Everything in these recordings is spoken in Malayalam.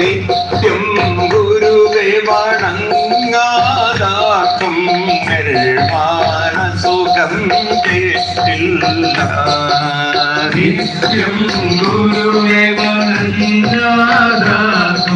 നിത്യം ഗുരുവെ വണങ്ങാതാക്കും. നിർവാണ സുഖം കേട്ടില്ല. നിത്യം ഗുരുവേ വണങ്ങാതാക്കും.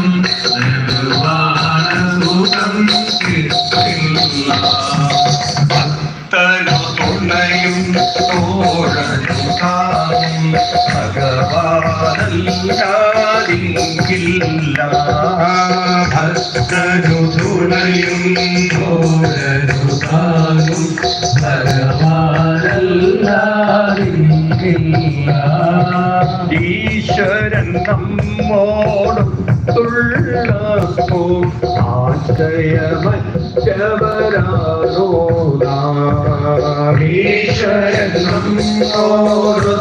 ഈശ്വരൻ നമ്മോടും തുള്ളപ്പോ ആശ്രയമറ്റവരാണോ? ഈശ്വരൻ നമ്മോട്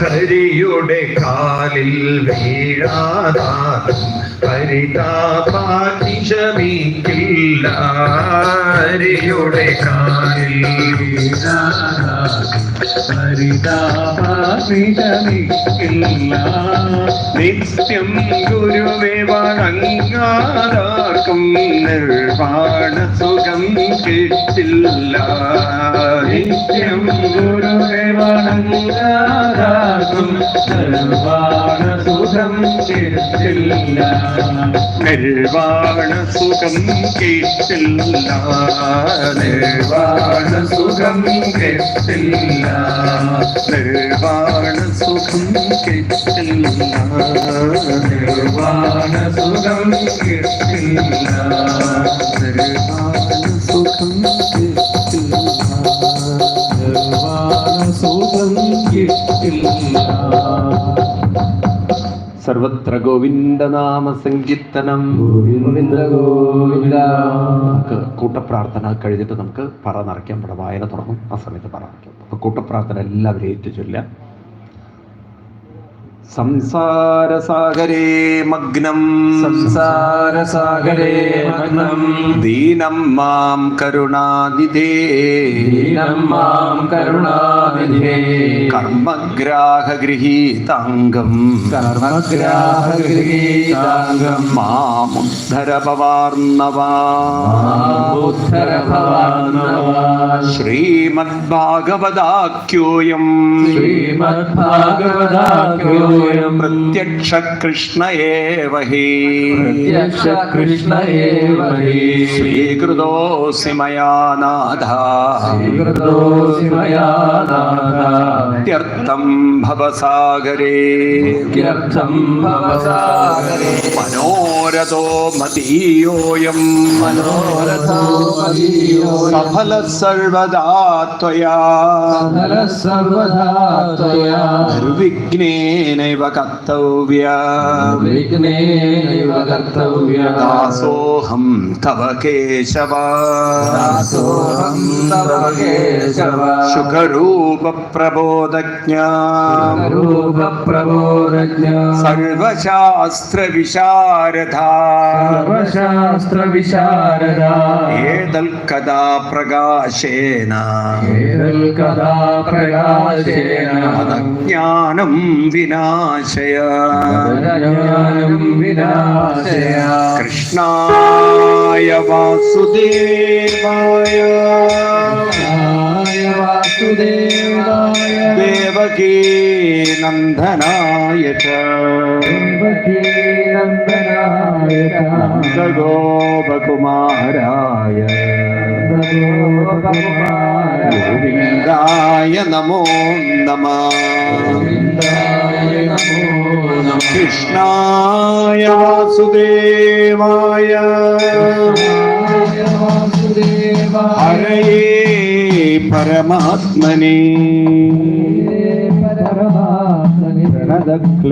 ഹരിയുടെ കാലിൽ വീഴാതാകും. ഹരിതാപാതിശമിക്കില്ല ഹരിയുടെ കാലിൽ നിത്യം ഗുരുവേ വണങ്ങാതാർക്കും നിർവാണ സുഖം കിട്ടില്ല. നിത്യം ഗുരുവേ വണങ്ങാതാർക്കും സുഖം കിട്ടില്ല. നിർവാണ സുഖം കിട്ടില്ല. നിർവാണ സുഖം കേട്ടില്ല. നിർവാണ സുഖം കിട്ടില്ല. നിർവാണ സുഖം കിട്ടില്ല. നിർവാണ സുഖം കിട്ടില്ല. സർവത്ര ഗോവിന്ദനാമ സങ്കീർത്തനം. ഗോവിന്ദ ഗോവിന്ദ നമുക്ക് കൂട്ടപ്രാർത്ഥന കഴിഞ്ഞിട്ട് നമുക്ക് പറ നിറയ്ക്കാം ഇവിടെ വായന തുടങ്ങും. ആ സമയത്ത് പറ നിറയ്ക്കാം. അപ്പൊ കൂട്ടപ്രാർത്ഥന എല്ലാവരും ഏറ്റു ചൊല്ലാം സംസാരസാഗരേ മഗ്നം. സംസാരസാഗരേ മഗ്നം. ദീനം മാം കരുണാനിധേ. ദീനം മാം കരുണാനിധേ. കർമ്മഗ്രാഹഗൃഹീതാംഗം. കർമ്മഗ്രാഹഗൃഹീതാംഗം. മാം മാമുദ്ധരഭവാന്നവാ ശ്രീമദ്ഭാഗവതാഖ്യോയം. ശ്രീമദ്ഭാഗവതാഖ്യോയം. പ്രത്യക്ഷ प्रत्यक्ष कृष्ण एव हि। प्रत्यक्ष कृष्ण एव हि। स्वीकृतोऽसि मया नाथ। भवसागरे। त्यर्थं भवसागरे। मनोरथो मदीयोऽयं। मनोरथो सफल सर्वदा त्वया। सर्वदा त्वया। कर्तव्यासोहम कर्तव्या। विघ्नेनैव तव केशव। दासोऽहं तव केशव। सुखरूपप्रबोधज्ञा रूपप्रबोधज्ञा सर्वशास्त्रविशारदा। सर्वशास्त्रविशारदा। प्रकाशेन। एतल्कदा प्रकाशेन। तदज्ञानं विना विनाशय विनाशय कृष्णाय वासुदेवाय वासुदेवाय देवकी नन्दनाय च नन्दनाय गोपकुमाराय గోవిందాయ నమో నమ. కృష్ణాయ వాసుదేవాయ. హరే పరమాత్మనే. పరమాత్మ प्रणदक्लेशनाशाय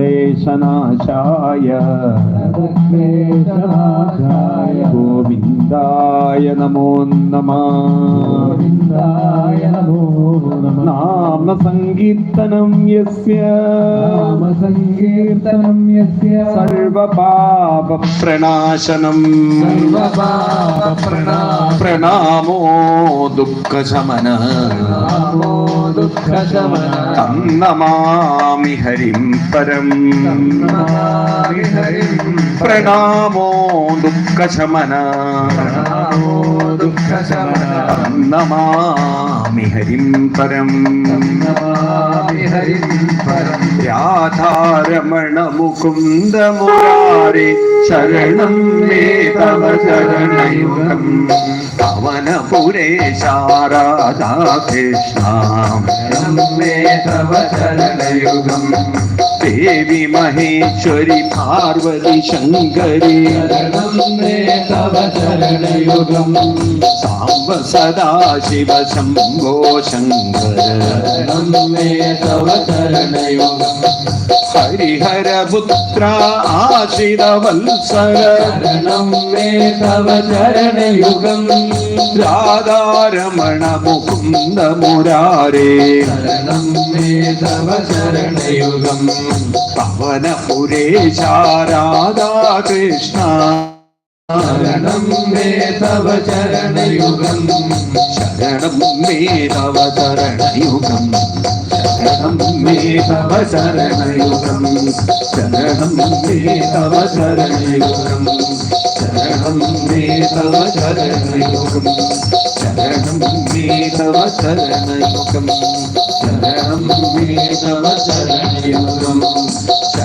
गोविन्दाय नमो नमाय नमो नाम सङ्कीर्तनं यस्य सङ्कीर्तनं यस्य सर्वपापप्रणाशनं प्रणामो दुःखशमनः तं नमामि हरि ഹരിം പരം പ്രണാമോ ദുഃഖശമന ദുഃഖശമന നമാമി ഹരിം പരം. നമാമി ഹരിം പരം. രാധാരമണ മുകുന്ദ മുരാരെ ശരണം മേ തവ ശരണയുഗം. പവനപുരേ ശാരാധാകൃഷ്ണ മേ തവ ചരണയുഗം ദേവി മഹേശ്വരി പാർവതി ശങ്കരി. ശരണം മേ തവ ചരണയുഗം സാമ്പ സദാശിവ ശംഭോ ശങ്കര ഹരിഹര പുത്ര ശരണയോഗം ആശിത വത്സര നമ്മേ രാധാരമണ മുകുന്ദ മുരാരേ നമ്മേ തവ ശരണയുഗം പവനപുരേശാരാധാ കൃഷ്ണ शरणं मे तव चरणयुगं शरणं मे तव चरणयुगं शरणं मे तव चरणयुगं शरणं मे तव चरणयुगं शरणं मे तव चरणयुगं शरणं मे तव चरणयुगं शरणं मे तव चरणयुगम्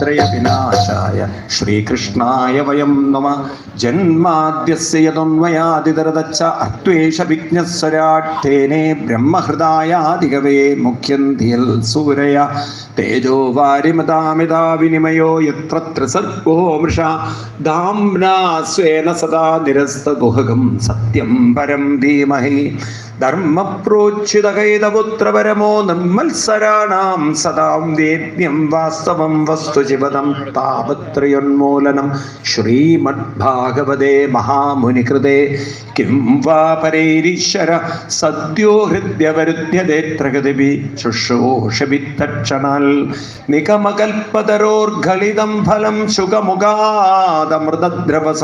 त्रयविनाशाय श्रीकृष्णाय वयं नम जन्माद्यस्य यदन्वयादिदरदच्च अत्वेषविज्ञस्वराट्ठेने ब्रह्महृदायादिगवे मुख्यन्धियल् सूरय तेजो वारिमदामिदा विनिमयो यत्र त्रिसर्गो मृषा धाम्ना स्वेन सदा निरस्तगुहगं सत्यं परं धीमहि ധീമഹി ധർമ്മപ്രോച്യുതകൈതപുത്രപരമോ നിർമ്മത്സരാണാം സദാം വേദ്യം വാസ്തവം വസ്തുചിപദം താപത്രയോന്മൂലനം ശ്രീമദ്ഭാഗവതേ മഹാമുനികൃതേ കിം വാ പരൈരീശ്വര സദ്യോ ഹൃദ്യവരുദ്ധ്യതേത്രഗതിപി ശുശ്രൂഷമിത്തക്ഷണാൽ നിഗമകൽപ്പതരോർഘളിതം ഫലം ശുഖമുഖാദമൃതദ്രവ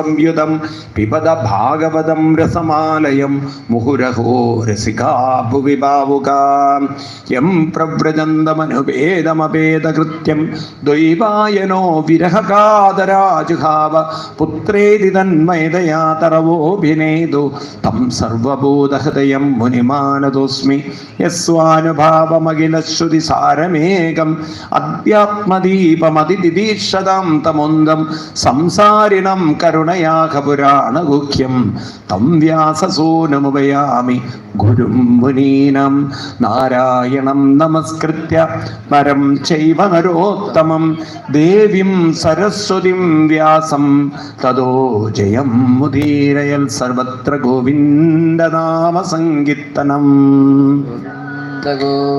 പിബത ഭാഗവതം രസമാലയം മുഹുരഹോ രസികാ ഭുവി ഭാവുകാം യം പ്രവ്രജന്തമനുഭേദമഭേദകൃത്യം വിരഹകാതരാജുഹാവ പുത്രേതി തന്മയതയാ തം സർവഭൂതഹൃദയം മുനിമാനതോസ്മി. യസ്വാനുഭാവമഖിലശ്രുതി സാരമേകം അധ്യാത്മദീപമതിദിദീക്ഷതാം തമുന്തം സംസാരിണം കരുണയാഹപുരാണഗുഹ്യം തം വ്യാസസൂനമുപയാമി. ഗുരും മുനീനം നാരായണം നമസ്കൃത്യ പരം ചൈവ നരോത്തമം ദേവീം സരസ്വതിം വ്യാസം. തതോ ജയം മുദീരയൽ സർവത്ര ഗോവിന്ദനാമ സങ്കീർത്തനം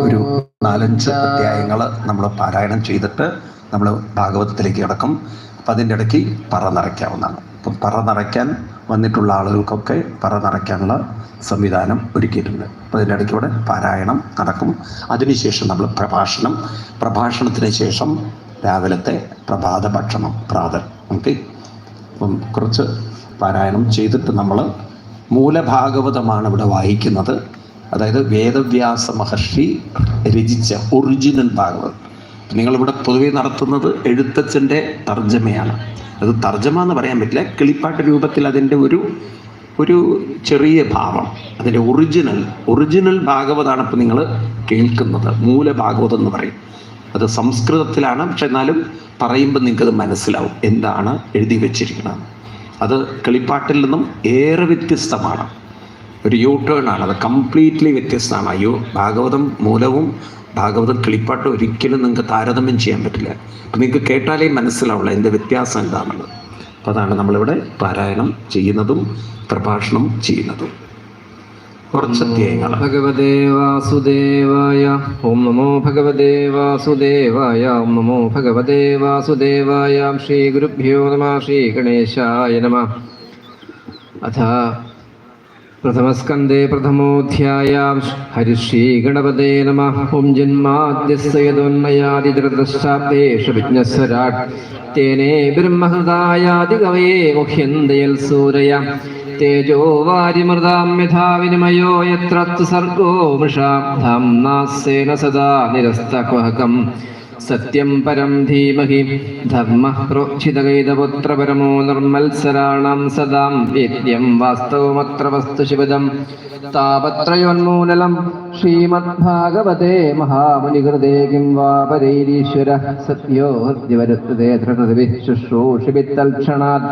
ഒരു നാലഞ്ച് അധ്യായങ്ങൾ നമ്മൾ പാരായണം ചെയ്തിട്ട് നമ്മൾ ഭാഗവതത്തിലേക്ക് കിടക്കും. അപ്പം അതിന്റെ ഇടയ്ക്ക് പറ നിറയ്ക്കാവുന്നതാണ്. പറ നിറയ്ക്കാൻ വന്നിട്ടുള്ള ആളുകൾക്കൊക്കെ പറ നിറയ്ക്കാനുള്ള സംവിധാനം ഒരുക്കിയിട്ടുണ്ട്. അപ്പോൾ അതിന്റെ ഇടയ്ക്കൂടെ പാരായണം നടക്കും. അതിനുശേഷം നമ്മൾ പ്രഭാഷണം പ്രഭാഷണത്തിന് ശേഷം രാവിലത്തെ പ്രഭാത ഭക്ഷണം പ്രാതൽ. ഓക്കെ? അപ്പം കുറച്ച് പാരായണം ചെയ്തിട്ട് നമ്മൾ മൂലഭാഗവതമാണ് ഇവിടെ വായിക്കുന്നത്. അതായത് വേദവ്യാസ മഹർഷി രചിച്ച ഒറിജിനൽ ഭാഗവതം. നിങ്ങളിവിടെ പൊതുവെ നടത്തുന്നത് എഴുത്തച്ഛന്റെ തർജമയാണ്. അത് തർജമ എന്ന് പറയാൻ പറ്റില്ല. കിളിപ്പാട്ട് രൂപത്തിൽ അതിന്റെ ഒരു ഒരു ചെറിയ ഭാവം അതിന്റെ ഒറിജിനൽ ഒറിജിനൽ ഭാഗവതാണ് ഇപ്പോൾ നിങ്ങൾ കേൾക്കുന്നത്. മൂലഭാഗവതം എന്ന് പറയും. അത് സംസ്കൃതത്തിലാണ് പക്ഷെ എന്നാലും പറയുമ്പോൾ നിങ്ങൾക്കത് മനസ്സിലാവും എന്താണ് എഴുതി വെച്ചിരിക്കുന്നത്. അത് കിളിപ്പാട്ടിൽ നിന്നും ഏറെ വ്യത്യസ്തമാണ്. ഒരു യൂ ടേൺ ആണ്. അത് കംപ്ലീറ്റ്ലി വ്യത്യസ്തമാണ്. അയ്യോ ഭാഗവതം മൂലവും ഭാഗവതം കിളിപ്പാട്ട് ഒരിക്കലും നിങ്ങൾക്ക് താരതമ്യം ചെയ്യാൻ പറ്റില്ല. നിങ്ങൾക്ക് കേട്ടാലേ മനസ്സിലാവുള്ളൂ എന്റെ വ്യത്യാസം എന്താണെന്നുള്ളത് അപ്പോൾ അതാണ് നമ്മളിവിടെ പാരായണം ചെയ്യുന്നതും പ്രഭാഷണം ചെയ്യുന്നതും. കുറച്ച് അധ്യായങ്ങൾ. ഭഗവതേ വാസുദേവായ ഓം നമോ ഭഗവതേ വാസുദേവായ ഓം നമോ ഭഗവതേ വാസുദേവായ ശ്രീ ഗുരുഭ്യോ നമ ശ്രീ ഗണേശായ നമ. അഥ പ്രഥമസ്കന്ധേ പ്രഥമോധ്യായ. ഹരിശ്രീ ഗണപതേ നമ. ഓം ജന്മാദ്യസ്യതോന്മയാദിതൃതശാബ്ദേഷ വിജ്ഞസ്വരാട് തേനേ ബ്രഹ്മഹൃദായാദികവയെ മുഹ്യന്തയൽ സൂരയ. തേജോ വാരിമൃതാം യഥാ വിനിമയോ യത്ര സർഗോ മൃഷാം. ധാംനാസേന സദാ നിരസ്തക്വഹകം. സത്യം പരം ധീമഹി. ധർമ്മ പ്രോക്ഷിതകൈതപുത്രപരമോ നിർമ്മത്സരാണാം സദാം. വേദ്യം വാസ്തവമത്ര വസ്തു താപത്രയോന്മൂലം ശ്രീമദ്ഭാഗവതേ മഹാമുനികൃതേ കിം വാപരൈരീശ്വര സത്യോ ഹൃദ്യവരുത്തതേ ധൃതവിഃ ശുശ്രൂഷിഭിത്തൽക്ഷണാത്.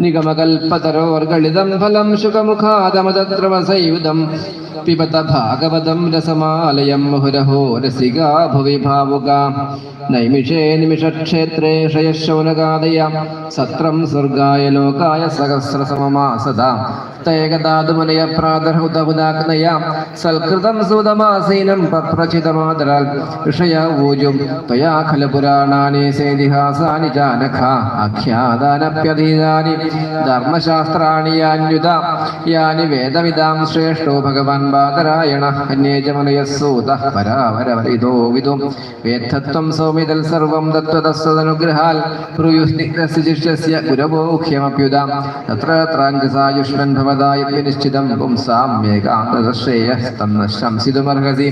നിഗമകൽപ്പതരോർഗളിതം ഫലം ശുഖമുഖാദമദ്രവസയുധം പിബത ഭാഗവതം രസമാലയം മുഹുരഹോ രസികാ ഭുവി ഭാവുക നൈമിഷേ നിമിഷക്ഷേത്രേ ക്ഷയശൗനകാദയ സത്രം സ്വർഗായ ലോകായ സഹസ്രസമമാസദ തേകദാതുമുനയ പ്രാതർഹുതമുദാഗ്നയ സൽകൃതം സുതമാസീനം പപ്രചിതമാതരാൽ ഋഷയ ഊജും ത്വയാ ഖല പുരാണാനി സേതിഹാസാനി ജാനഖ ആഖ്യാതാനപ്യധീതാനി ധർമ്മശാസ്ത്രാണി യാന്യുത. യാനി വേദവിദാം ശ്രേഷ്ഠോ ഭഗവാൻ ബാദരായണ അന്യേജമനയസൂത പരാവരവരിതോ വിദു. വേദ്ധത്വം സൗമിതൽ സർവം തത്വതസ്സദനുഗ്രഹാൽ ഭ്രൂയുസ്നിഗ്ധസ്യ ഗുരവോഹ്യമപ്യുത തത്ര ത്രാഞ്ജസായുഷ്മൻ ഭവതായ നിശ്ചിതം പുംസാം മേകാന്തശ്രേയസ്തം ശംസിതുമർഹസി